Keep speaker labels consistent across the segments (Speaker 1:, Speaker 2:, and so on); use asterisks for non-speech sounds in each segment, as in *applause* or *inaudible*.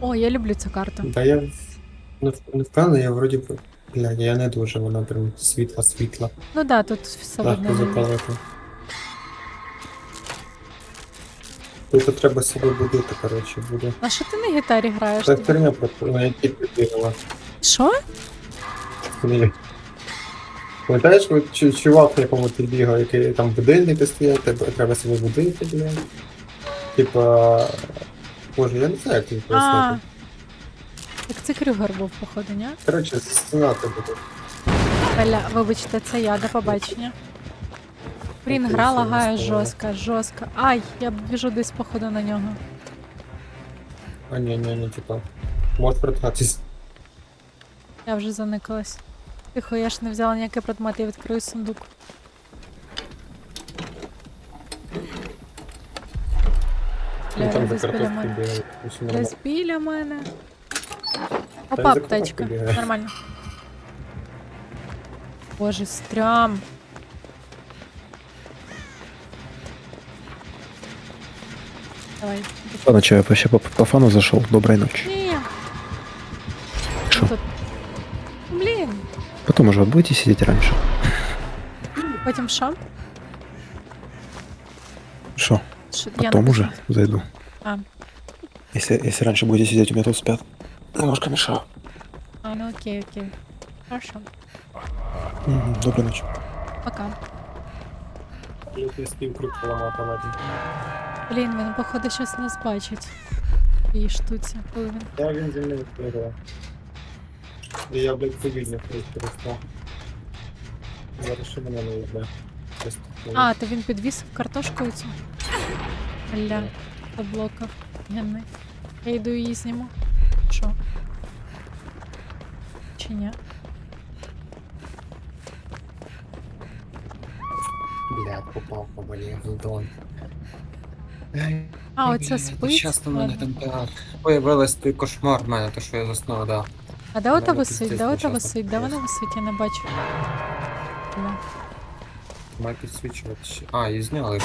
Speaker 1: О, я люблю цю карту.
Speaker 2: Да я не, в- не впевнений, я вроді б. Блядь, я не дуже, вона прям світла, світла.
Speaker 1: Ну да, тут все
Speaker 2: Легко
Speaker 1: видно.
Speaker 2: запалити. Тут треба себе будити, коротше, буде.
Speaker 1: А що ти на гітарі граєш?
Speaker 2: Та
Speaker 1: тоді?
Speaker 2: херня просто, вона які підбігала.
Speaker 1: Що?
Speaker 2: Ні. Пам'ятаєш, чу- чувак, якому ти бігав, який там будильники стоять, тебе треба себе будити, блядь. Типа. Боже, я не знаю, як
Speaker 1: А.
Speaker 2: пояснити.
Speaker 1: Так це Крюгер був, походу, ні?
Speaker 2: Коротше, стіна це буде.
Speaker 1: Бля, вибачте, це я, до побачення. Блін, гра лагає жорстко, жорстко. Ай, я біжу десь, походу, на нього.
Speaker 2: А ні, ні, ні, типа. Можеш притратись.
Speaker 1: Я вже заникалась. Тихо, я ж не взяла ніякий предмет, я відкрию сундук.
Speaker 2: Ну
Speaker 1: Бля,
Speaker 2: там за
Speaker 1: десь біля
Speaker 2: картошки
Speaker 1: мене.
Speaker 2: бігають. Усі нормально.
Speaker 1: Десь біля мене.
Speaker 2: Та
Speaker 1: Опа,
Speaker 2: й за картошки
Speaker 1: аптечка.
Speaker 2: бігає.
Speaker 1: Нормально. Боже, стрям. Давай.
Speaker 3: Ладно, че, я вообще по, по фану зашел. Доброй ночи.
Speaker 1: Ні.
Speaker 3: Что?
Speaker 1: Тут... Блін.
Speaker 3: Потом уже будете сидеть раньше?
Speaker 1: Потім що? Що- я
Speaker 3: Потом уже зайду.
Speaker 1: А.
Speaker 3: Если, если раньше будете сидеть, у меня тут спят. Немножко мешаю.
Speaker 1: А, ну окей, окей. Хорошо.
Speaker 3: Мгм, Доброй ночи.
Speaker 1: Пока.
Speaker 2: Я поламати.
Speaker 1: Блін, він, походу, щас нас бачить. В цій штуці, коли він.
Speaker 2: Я він зі мною. І я, блядь, цивільний перестав. Зараз ще мене не йде.
Speaker 1: А, то він підвісив картошку цю. Бля, заблокав. Генний. Я йду її зніму. Що? Чи ні?
Speaker 2: Блядь, попав по мені гудон.
Speaker 1: А, оце спить.
Speaker 2: Часто в мене
Speaker 1: Ладно.
Speaker 2: там. Появилась той кошмар в мене, то що я заснув, да.
Speaker 1: А де ота
Speaker 2: Мене
Speaker 1: висить?
Speaker 2: пиздець
Speaker 1: Де ота
Speaker 2: нещасно
Speaker 1: висить? Де вона висить? Я не бачу. Бля.
Speaker 2: Має підсвічувати ще. А, її зняли.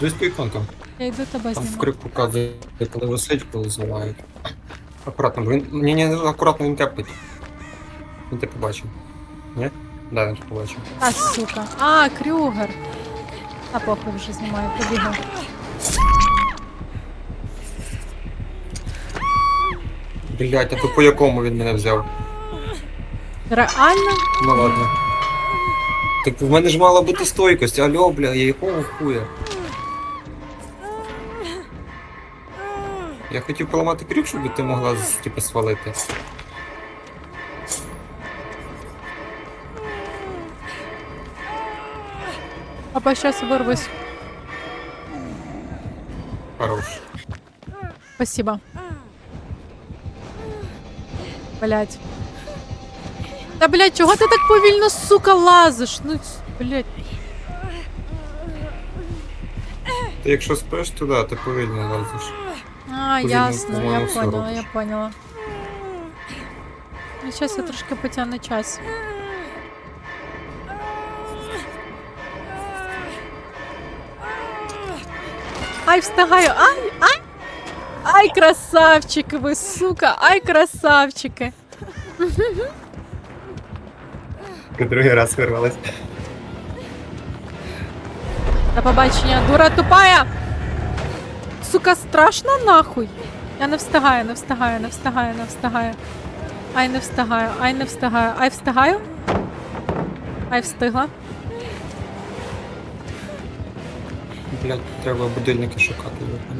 Speaker 2: Десь по іконкам.
Speaker 1: Я йду тебе
Speaker 2: Там в
Speaker 1: зніму.
Speaker 2: крик показує, коли висить, коли знімають. Акуратно, бо він. Ні, ні, акуратно він тепить. Він тебе побачив. Ні? Да, він тебе побачив.
Speaker 1: А, сука. А, Крюгер. А похуй вже знімаю, побігав.
Speaker 2: Блять, а то по якому він мене взяв?
Speaker 1: Реально?
Speaker 2: Ну ладно. Так в мене ж мала бути стойкость, алло, бля, я якого хуя? Я хотів поламати крюк, щоб ти могла типу свалити.
Speaker 1: Або щас вирвусь.
Speaker 2: Хорош.
Speaker 1: Спасибо. Блять. Та блять, чого ти так повільно, сука, лазиш? Ну, блять.
Speaker 2: Ти якщо спиш туди, ти повільно лазиш.
Speaker 1: А,
Speaker 2: Повільно,
Speaker 1: ясно, я
Speaker 2: по-моєму, все
Speaker 1: поняла,
Speaker 2: робиш.
Speaker 1: я поняла. Ну, зараз я трошки потягну час. Ай, встигаю! Ай, ай! Ай, красавчики ви, сука! Ай, красавчики!
Speaker 2: Другий раз вирвалась.
Speaker 1: До побачення, дура тупая! Сука, страшно нахуй! Я не встигаю, не встигаю, не встигаю, не встигаю. Ай, не встигаю, ай, не встигаю. Ай, встигаю? Ай, встигла.
Speaker 2: Блять, треба будильники шукати. я.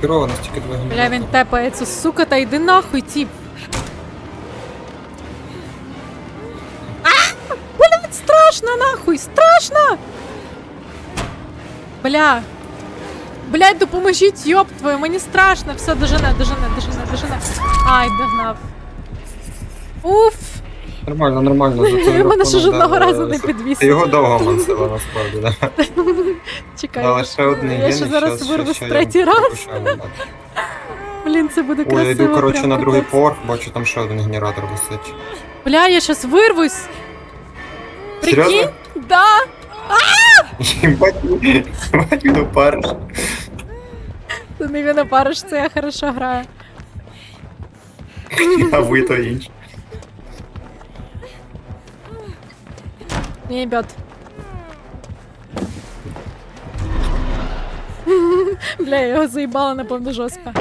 Speaker 2: Хірово нас тільки два
Speaker 1: Бля, він тепається, сука, та йди нахуй, тіп. Страшно! Бля. Блядь, допоможіть, йоп твою, мені страшно. Все, дожене, дожене, дожене, дожене. Ай, догнав. Уф!
Speaker 2: Нормально, нормально. *laughs*
Speaker 1: Мене ще жодного разу не
Speaker 2: Ти його довго мансила, насправді, да. *laughs*
Speaker 1: Чекай, я
Speaker 2: ще один
Speaker 1: я ще зараз вирву третій раз. Блін, це буде красиво.
Speaker 2: Ой, я йду, коротше, на другий поверх, бачу, там ще один генератор висить.
Speaker 1: Бля, я щас вирвусь. Прикинь?
Speaker 2: Серйозно?
Speaker 1: Да.
Speaker 2: Їбать, *laughs* їбать, він опариш.
Speaker 1: Ти не він опариш, це я хорошо граю.
Speaker 2: А ви то інше.
Speaker 1: Не ебет. Бля, я його заїбала, напевно, жорстко.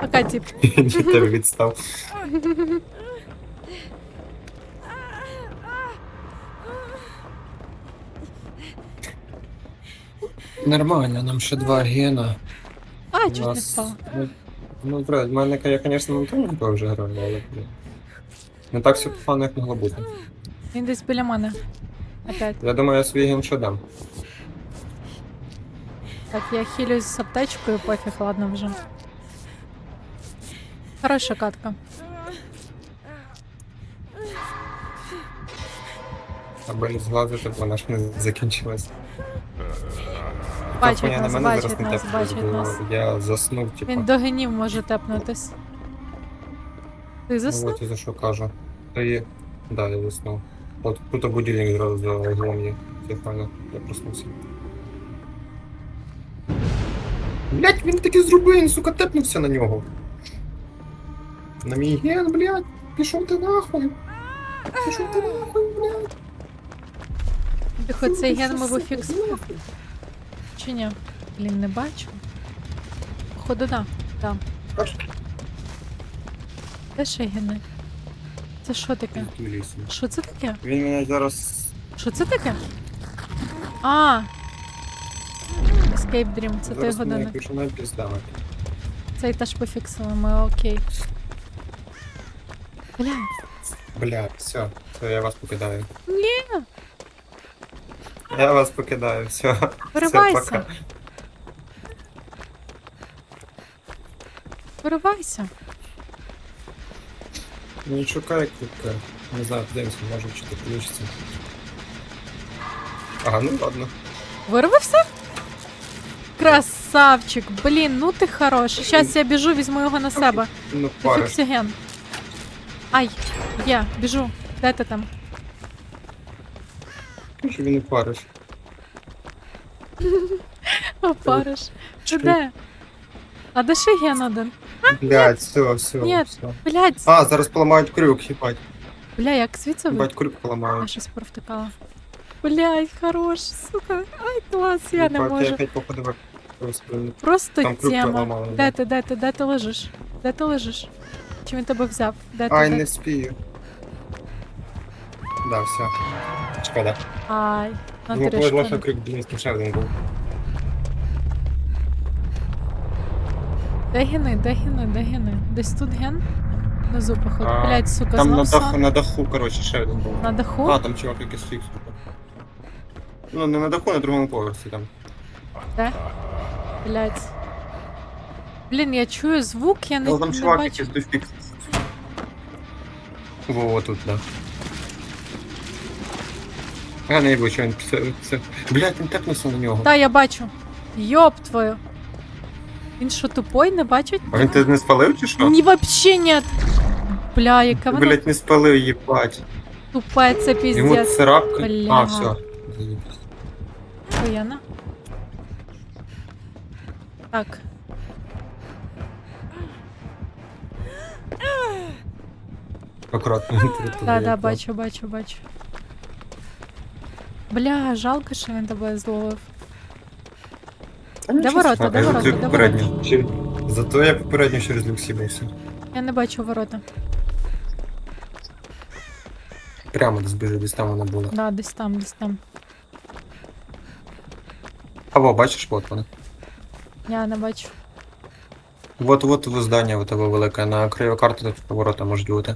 Speaker 1: Пока, тип.
Speaker 2: Він від тебе відстав. Нормально, нам ще два гена.
Speaker 1: А, чуть не впала.
Speaker 2: Ну, ну, брат, в мене, я, звісно, не тому вже граю, але блін. Не так все фано, як могло бути.
Speaker 1: Він десь біля мене. Опять.
Speaker 2: Я думаю, я свій ген ще дам.
Speaker 1: Так, я хилюсь з аптечкою, пофіг, ладно вже. Хороша катка.
Speaker 2: Аби не зглазити, бо вона ж не закінчилась.
Speaker 1: Бачить
Speaker 2: Хуйня на
Speaker 1: нас,
Speaker 2: мене
Speaker 1: бачить
Speaker 2: не
Speaker 1: нас,
Speaker 2: тепнулась,
Speaker 1: бачить
Speaker 2: бо
Speaker 1: нас.
Speaker 2: Я заснув, типу.
Speaker 1: Він до генів може тепнутись. Ти
Speaker 2: Ну,
Speaker 1: заснув?
Speaker 2: от за що кажу. Та є. Да, я заснув. От тут будильник зразу за углом є. Телефону. Я проснувся. Блять, він таки зробив, він, сука, тепнувся на нього. На мій ген, блять, пішов ти нахуй. Пішов ти нахуй, блять.
Speaker 1: Тихо, цей ген ми вифіксуємо чи ні? Блін, не бачу. Походу, да. Да. Де ще гени? Це що таке? Що це таке?
Speaker 2: Він мене зараз.
Speaker 1: Що це таке? А. Escape Dream, це той
Speaker 2: Зараз мене
Speaker 1: годинник.
Speaker 2: пишу на піздами.
Speaker 1: Цей теж пофіксили, ми окей. Бля,
Speaker 2: Бля, все, все, я вас покидаю.
Speaker 1: Ні.
Speaker 2: Я вас покидаю, все. Все,
Speaker 1: виривайся.
Speaker 2: пока.
Speaker 1: Виривайся.
Speaker 2: Не шукай, як тут. е, Не знаю, подивимося, може чи то получиться. Ага, ну ладно.
Speaker 1: Вирвався? Красавчик, блін, ну ти хороший. Щас я біжу, візьму його на себе.
Speaker 2: Ну, париш.
Speaker 1: Фіксиген. Ай, я, біжу. Де ти там?
Speaker 2: Що він не париш. *laughs*
Speaker 1: Опариш. Ти де? А де ще ген один?
Speaker 2: Блять, все, все,
Speaker 1: Ні.
Speaker 2: все.
Speaker 1: Блядь,
Speaker 2: А, зараз поламають крюк, їбать.
Speaker 1: бля, як звідси ви?
Speaker 2: Їбать, крюк поламають.
Speaker 1: щось провтикала. Блядь, хорош, сука. Ай, клас, я не
Speaker 2: Їбать, Я
Speaker 1: можу.
Speaker 2: опять походу просто
Speaker 1: Просто
Speaker 2: Там круг
Speaker 1: тема.
Speaker 2: поламали,
Speaker 1: Де
Speaker 2: да.
Speaker 1: ти, де ти, де ти лежиш? Де ти лежиш? Чи він тебе взяв? Де ти?
Speaker 2: Ай,
Speaker 1: де?
Speaker 2: не вспію. Да, все. Шкода.
Speaker 1: Ай, на
Speaker 2: Ну, що
Speaker 1: шкоди.
Speaker 2: крюк Дінський ще один був.
Speaker 1: Де гени, де гени? Десь тут ген? Внизу, походу.
Speaker 2: А,
Speaker 1: Блядь, сука,
Speaker 2: Там на
Speaker 1: знов
Speaker 2: даху,
Speaker 1: сон.
Speaker 2: на даху, коротше, ще один був.
Speaker 1: На даху?
Speaker 2: А, там чувак якийсь фікс. Ну, не на даху, на другому поверсі там.
Speaker 1: Де? Блядь. Блін, я чую звук, я не,
Speaker 2: Ну, там
Speaker 1: не
Speaker 2: чувак
Speaker 1: бачу.
Speaker 2: якийсь до фікс. Во, во тут, да. А, не що це, це... Блядь, він тепнувся на нього.
Speaker 1: Та, я бачу. Йоп твою. Він що, тупой, не бачить?
Speaker 2: А він тебе не спалив чи що?
Speaker 1: Ні, вообще нет. Бля, яка вона
Speaker 2: Блядь, не спалив, їбать.
Speaker 1: тупе, це
Speaker 2: Йому
Speaker 1: піздець.
Speaker 2: царапка.
Speaker 1: Бля.
Speaker 2: А, все.
Speaker 1: Охуєнно. Так.
Speaker 2: Акуратно. *laughs*
Speaker 1: Да, да, бачу, бачу, бачу. Бля, жалко, що він тебе зловив. Де ворота, де ворота, де.
Speaker 2: Чи- Зато я попередньо через люк сібався.
Speaker 1: Я не бачу ворота.
Speaker 2: Прямо десь біжу, десь там вона була.
Speaker 1: Да, десь там, десь там.
Speaker 2: А во, бачиш, от вона.
Speaker 1: Я не бачу.
Speaker 2: Вот, вот в здання вот того велике. На краю карти тут поворота можуть бути.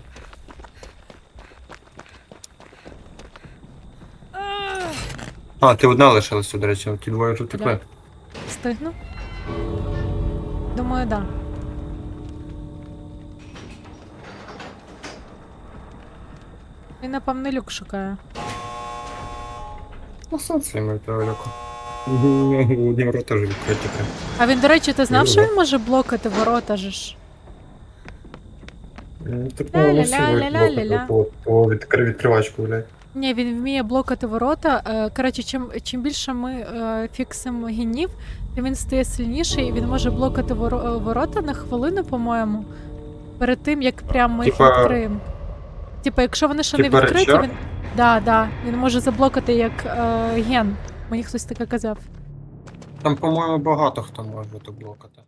Speaker 2: А, ти одна лишилася, до речі, ті двоє тут
Speaker 1: Бля.
Speaker 2: текли.
Speaker 1: Стигну? Думаю, да. Він, напевно, люк шукає.
Speaker 2: Ну, сонце йому того люку. Одні ворота теж відкриті прям.
Speaker 1: А він, до речі, ти знав,
Speaker 2: Ну,
Speaker 1: що він може блокати ворота же ж?
Speaker 2: М, Так ну, всі
Speaker 1: ля-ля-ля-ля.
Speaker 2: по, по відкри- відкривачку, блядь.
Speaker 1: Ні, він вміє блокати ворота. Е, Коротше, чим, чим більше ми е, фіксимо генів, він стає сильніший і він може блокати е, ворота на хвилину, по-моєму, перед тим, як прямо ми їх відкриємо. Типа, якщо вони ще не відкриті,
Speaker 2: рычаг?
Speaker 1: він. Да, да, він може заблокати як е, ген. Мені хтось таке казав.
Speaker 2: Там, по-моєму, багато хто може блокати.